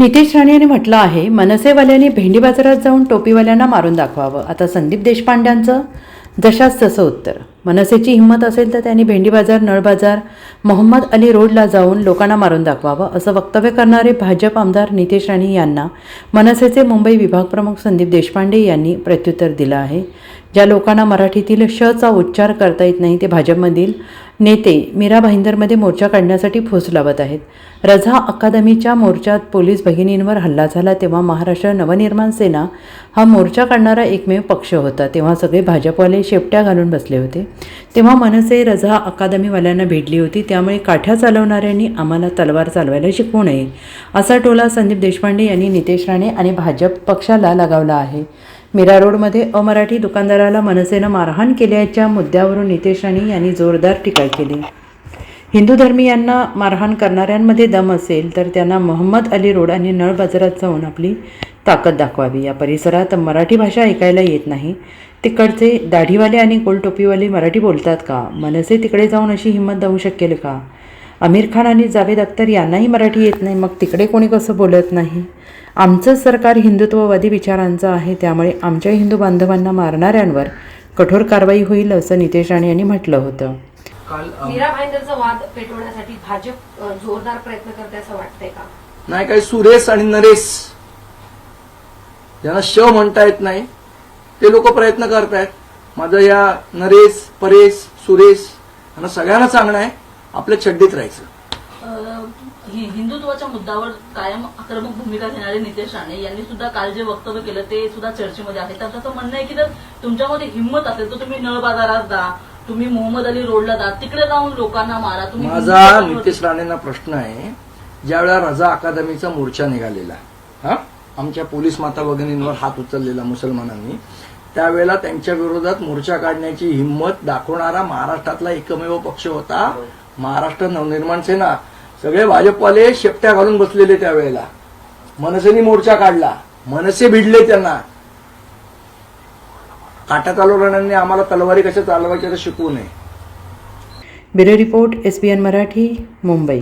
नितेश राणे यांनी म्हटलं आहे मनसेवाल्यांनी भेंडी बाजारात जाऊन टोपीवाल्यांना मारून दाखवावं. आता संदीप देशपांड्यांचं जशाच तसं उत्तर. मनसेची हिंमत असेल तर त्यांनी भेंडी बाजार नळ बाजार मोहम्मद अली रोडला जाऊन लोकांना मारून दाखवावं असं वक्तव्य करणारे भाजप आमदार नितेश राणे यांना मनसेचे मुंबई विभाग प्रमुख संदीप देशपांडे यांनी प्रत्युत्तर दिलं आहे. ज्या लोकांना मराठीतील शचा उच्चार करता येत नाही ते भाजपमधील नेते मीरा भाईंदरमध्ये मोर्चा काढण्यासाठी फूस लावत आहेत. रझा अकादमीच्या मोर्चात पोलीस भगिनींवर हल्ला झाला तेव्हा महाराष्ट्र नवनिर्माण सेना हा मोर्चा काढणारा एकमेव पक्ष होता तेव्हा सगळे भाजपवाले शेपट्या घालून बसले होते. तेव्हा मनसे रझा अकादमीवाल्यांना भेटली होती. त्यामुळे काठ्या चालवणाऱ्यांनी आम्हाला तलवार चालवायला शिकवू नये असा टोला संदीप देशपांडे यांनी नितेश राणे आणि भाजप पक्षाला लगावला आहे. मीरा रोडमध्ये अमराठी दुकानदाराला मनसेनं मारहाण केल्याच्या मुद्द्यावरून नितेश राणे यांनी जोरदार टीका केली. हिंदू धर्मीयांना मारहाण करणाऱ्यांमध्ये दम असेल तर त्यांना मोहम्मद अली रोड आणि नळ बाजारात जाऊन आपली ताकद दाखवावी. या परिसरात मराठी भाषा ऐकायला येत नाही. तिकडचे दाढीवाले आणि गोलटोपीवाले मराठी बोलतात का? मनसे तिकडे जाऊन अशी हिंमत जाऊ शकेल का? आमिर खान आणि जावेद अख्तर यांनाही मराठी येत नाही मग तिकडे कोणी कसं बोलत नाही? आमचं सरकार हिंदुत्ववादी विचारांचं आहे त्यामुळे आमच्या हिंदू बांधवांना मारणाऱ्यांवर कठोर कारवाई होईल असं नितेश राणे यांनी म्हटलं होतं. काल मीरा भाईंदरचा वाद पेटवण्यासाठी भाजप जोरदार प्रयत्न करते असं वाटतंय का? नाही काही सुरेश आणि नरेश ज्यांना श म्हणता येत नाही. ते लोक प्रयत्न करतायत. माझं या नरेश परेश सुरेश यांना सगळ्यांना सांगणं आहे आपल्या छड्डीत राहायचं. हि- हिंदुत्वाच्या मुद्द्यावर कायम आक्रमक भूमिका घेणारे नितेश राणे यांनी सुद्धा काल जे वक्तव्य केलं ते सुद्धा चर्चेमध्ये आहे. तर त्याचं म्हणणं आहे की जर तुमच्यामध्ये हिंमत असेल तर तुम्ही नळ बाजारात जा तुम्ही मोहम्मद अली रोडला जा तिकडे जाऊन लोकांना मारा. तुम्ही माझा नितेश राणेंना प्रश्न आहे ज्यावेळेला रजा अकादमीचा मोर्चा निघालेला हा? आमच्या पोलीस माता भगिनींवर हात उचललेला मुसलमानांनी त्यावेळेला त्यांच्या विरोधात मोर्चा काढण्याची हिंमत दाखवणारा महाराष्ट्रातला एकमेव पक्ष होता महाराष्ट्र नवनिर्माण सेना. सगळे भाजपवाले शेपट्या घालून बसलेले त्यावेळेला. मनसेनी मोर्चा काढला मनसे भिडले त्यांना. काटा चालवणाऱ्यांनी आम्हाला तलवारी कशा चालवायच्या शिकवू नये. Bureau report S B N Marathi Mumbai.